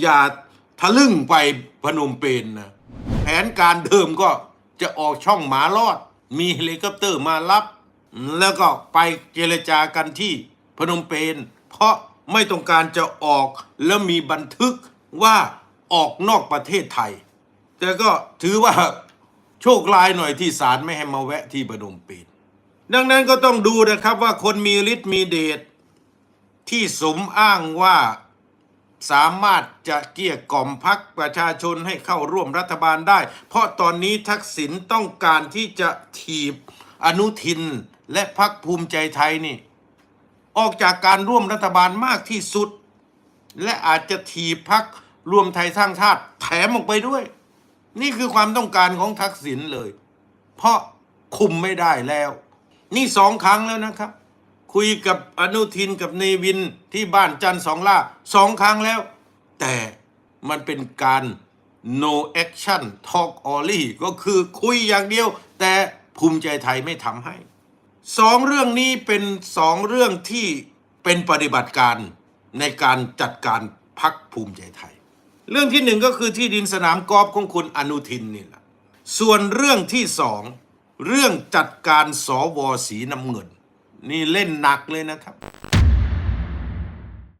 อย่าทะลึ่งไปพนมเปญนะแผนการเดิมก็จะออกช่องหมาลอด มีเฮลิคอปเตอร์มารับ แล้วก็ไปเจรจากันที่พนมเปญเพราะไม่ต้องการจะออกแล้วมีบันทึกว่าออกนอกประเทศไทย แต่ก็ถือว่าโชคร้ายหน่อยที่ศาลไม่ให้มาแวะที่พนมเปญดังนั้นก็ต้องดูนะครับว่าคนมีฤทธิ์มีเดชที่สมอ้างว่า สามารถจะเกลี้ยกล่อมพักประชาชนให้เข้าร่วมรัฐบาลได้ เพราะตอนนี้ทักษิณต้องการที่จะถีบอนุทินและพักภูมิใจไทยนี่ ออกจากการร่วมรัฐบาลมากที่สุด และอาจจะถีบพักรวมไทยสร้างชาติแถมออกไปด้วย นี่คือความต้องการของทักษิณเลย เพราะคุมไม่ได้แล้ว นี่สองครั้งแล้วนะครับ คุยกับอนุทินกับเนวินที่บ้านจันทร์สองล่าสองครั้งแล้ว แต่มันเป็นการ no action talk only ก็คือคุยอย่างเดียว แต่ภูมิใจไทยไม่ทำให้สองเรื่องนี้เป็นสองเรื่องที่เป็นปฏิบัติการในการจัดการพักภูมิใจไทย เรื่องที่หนึ่งก็คือที่ดินสนามกอล์ฟของคุณอนุทินนี่แหละส่วนเรื่องที่สองเรื่องจัดการสวสีน้ำเงิน นี่เล่นหนักเลยนะครับ